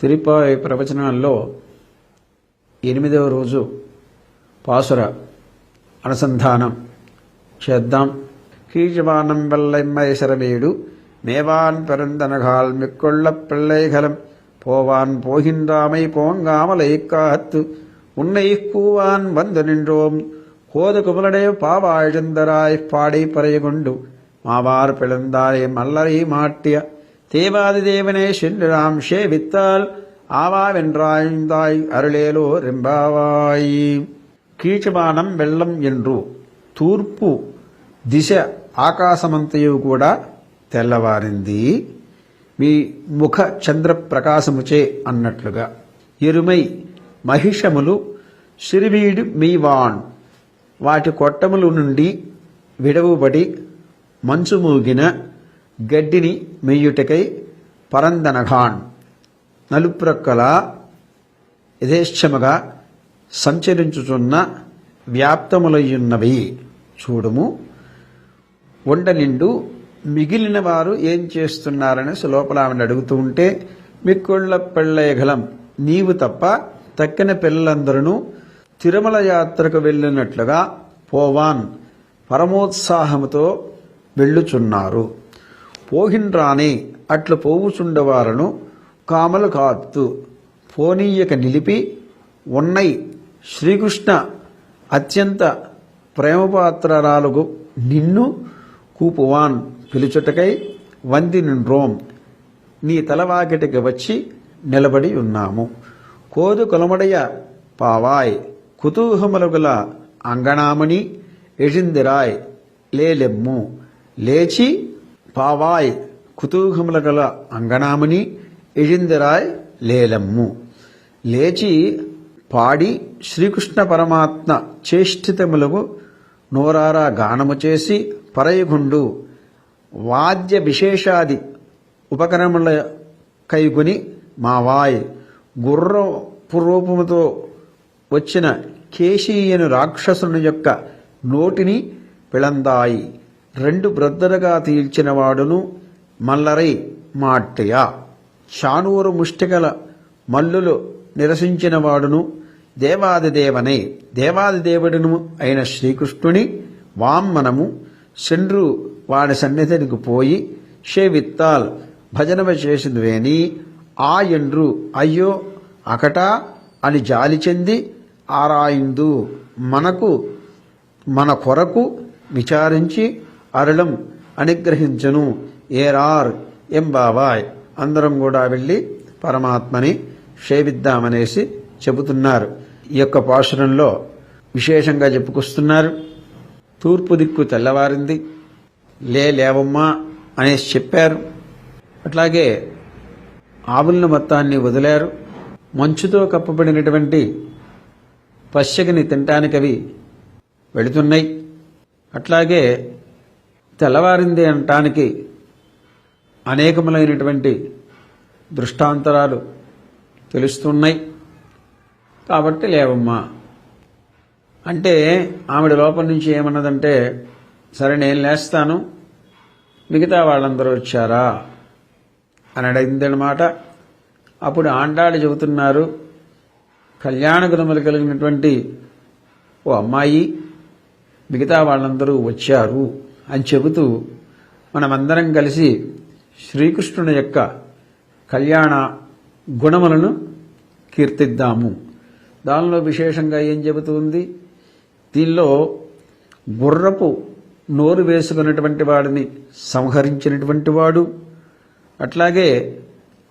తిరుపాయి ప్రవచనాల్లో ఎనిమిదవ రోజు పాసుర అనుసంధానం చేద్దాం కీజవానం వెల్లైమ్మయసరమేడు மேவான் பெருந்தனகால் மிக்கொள்ள பிள்ளைகளும் போவான் போகின்றாமை போங்காமலை காத்து உன்னை கூவான் வந்து நின்றோம் கோது குமலடைய பாவாழ்ந்தராய் பாடி பறையொண்டு மாவார் பிளந்தாரை மல்லரை மாட்டிய தேவாதி தேவனே சென்றாம் சேவித்தால் ஆவாவென்றாய்ந்தாய் அருளேலோ ரெம்பாவாய் కీచమానం వెళ్ళం ఎండ్రు తూర్పు దిశ ఆకాశమంతయు కూడా తెల్లవారింది మీ ముఖ చంద్ర ప్రకాశముచే అన్నట్లుగా ఎరుమై మహిషములు సిరివీడు మీవాన్ వాటి కొట్టముల నుండి విడవుబడి మంచు మూగిన గడ్డిని మెయ్యుటకై పరందనఘాన్. నలుప్రక్కల యథేచ్ఛముగా సంచరించుచున్న వ్యాప్తములయ్యున్నవి. చూడుము. వండ నిండు మిగిలిన వారు ఏం చేస్తున్నారని లోపల ఆమెను అడుగుతూ ఉంటే మిక్కుళ్ళ పెళ్ళయగలం. నీవు తప్ప తక్కిన పిల్లలందరూ తిరుమల యాత్రకు వెళ్ళినట్లుగా పోవాన్. పరమోత్సాహముతో వెళ్ళుచున్నారు. పోహిన్రాని అట్లు పోవుచుండవారను కామలు కాత్తు పోనీయక నిలిపి ఉన్నై శ్రీకృష్ణ అత్యంత ప్రేమపాత్రరాలుగు నిన్ను కూపువాన్ పిలుచుటకై వంది నిండ్రోం నీ తలవాకిటికి వచ్చి నిలబడి ఉన్నాము. కోదు కొలమడయ పావాయ్ కుతూహములగుల అంగణామణి ఎజిందిరాయ్ లేలెమ్ము. లేచి పావాయ్ కుతూహముల గల అంగనామని ఎజిందిరాయ్ లేలమ్ము. లేచి పాడి శ్రీకృష్ణ పరమాత్మ చేష్టితములకు నోరారా గానము చేసి పరయగుండు. వాద్య విశేషాది ఉపకరణముల కైగుని మావాయ్ గుర్ర రూపముతో వచ్చిన కేశీయను రాక్షసుని యొక్క నోటిని పిళందాయి. రెండు బ్రద్దరగా తీల్చినవాడును మల్లరై మాట్టయ. చానూరు ముష్టిగల మల్లులు నిరసించిన వాడును దేవాదిదేవనే. దేవాదిదేవుడును అయిన శ్రీకృష్ణుని వామ్మనము శండ్రు వాడి సన్నిధినికి పోయి షేవిత్తాల్ భజనవ చేసినవేని ఆ ఎండ్రు అయ్యో అకటా అని జాలి చెంది ఆరాయిందు మనకు మన కొరకు విచారించి అరుళం అనుగ్రహించను. ఏరార్ ఎంబావాయ్. అందరం కూడా వెళ్ళి పరమాత్మని సేవిద్దామనేసి చెబుతున్నారు. ఈ యొక్క పాశురంలో విశేషంగా చెప్పుకొస్తున్నారు. తూర్పు దిక్కు తెల్లవారింది. లే లేవమ్మా అనేసి చెప్పారు. అట్లాగే ఆవులను మొత్తాన్ని వదిలారు. మంచుతో కప్పబడినటువంటి పశ్చగిని తినటానికి అవి వెళుతున్నాయి. అట్లాగే తెల్లవారింది అనటానికి అనేకములైనటువంటి దృష్టాంతరాలు తెలుస్తున్నాయి. కాబట్టి లేవమ్మా. అంటే ఆవిడ లోపల నుంచి ఏమన్నదంటే సరే నేను లేస్తాను మిగతా వాళ్ళందరూ వచ్చారా? అని అడిగిందనమాట అప్పుడు ఆండాళ్ళు చెబుతున్నారు కళ్యాణ గుణములు కలిగినటువంటి ఓ అమ్మాయి మిగతా వాళ్ళందరూ వచ్చారు. అని చెబుతూ మనమందరం కలిసి శ్రీకృష్ణుని యొక్క కళ్యాణ గుణములను కీర్తిద్దాము. దానిలో విశేషంగా ఏం చెబుతుంది దీనిలో గుర్రపు నోరు వేసుకున్నటువంటి వాడిని సంహరించినటువంటి వాడు అట్లాగే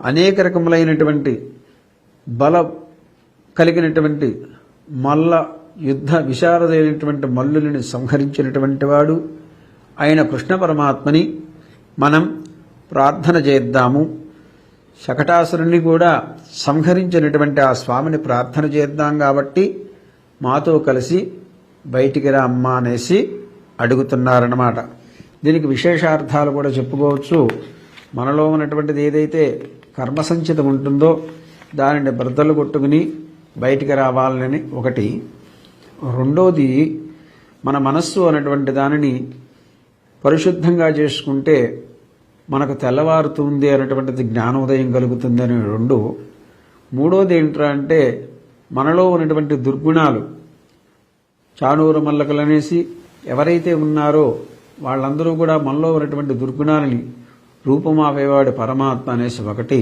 అనేక రకములైనటువంటి బల కలిగినటువంటి మల్ల యుద్ధ విశారదైనటువంటి మల్లులని సంహరించినటువంటి వాడు ఆయన కృష్ణ పరమాత్మని మనం ప్రార్థన చేద్దాము. శకటాసురుని కూడా సంహరించినటువంటి ఆ స్వామిని ప్రార్థన చేద్దాం కాబట్టి మాతో కలిసి బయటికి రా అమ్మా అనేసి అడుగుతున్నారన్నమాట. దీనికి విశేషార్థాలు కూడా చెప్పుకోవచ్చు. మనలో ఉన్నటువంటిది ఏదైతే కర్మసంచితం ఉంటుందో దానిని బ్రద్దలు కొట్టుకుని బయటికి రావాలని ఒకటి. రెండోది మన మనస్సు అనేటువంటి దానిని పరిశుద్ధంగా చేసుకుంటే మనకు తెల్లవారుతుంది అనేటువంటిది జ్ఞానోదయం కలుగుతుంది అనే రెండు. మూడోది ఏంట్రా అంటే మనలో ఉన్నటువంటి దుర్గుణాలు చానూరు మల్లకలు అనేసి ఎవరైతే ఉన్నారో వాళ్ళందరూ కూడా మనలో ఉన్నటువంటి దుర్గుణాలని రూపమాపేవాడు పరమాత్మ అనేసి ఒకటి.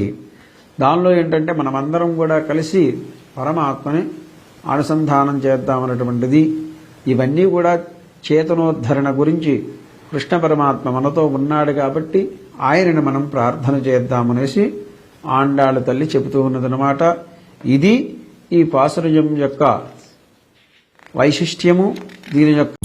దానిలో ఏంటంటే మనమందరం కూడా కలిసి పరమాత్మని అనుసంధానం చేద్దామన్నటువంటిది. ఇవన్నీ కూడా చేతనోద్ధరణ గురించి కృష్ణ పరమాత్మ మనతో ఉన్నాడు కాబట్టి ఆయనను మనం ప్రార్థన చేద్దామనేసి ఆండాళ్ళ తల్లి చెబుతూ ఉన్నదనమాట ఇది ఈ పాసురజం యొక్క వైశిష్ట్యము దీని యొక్క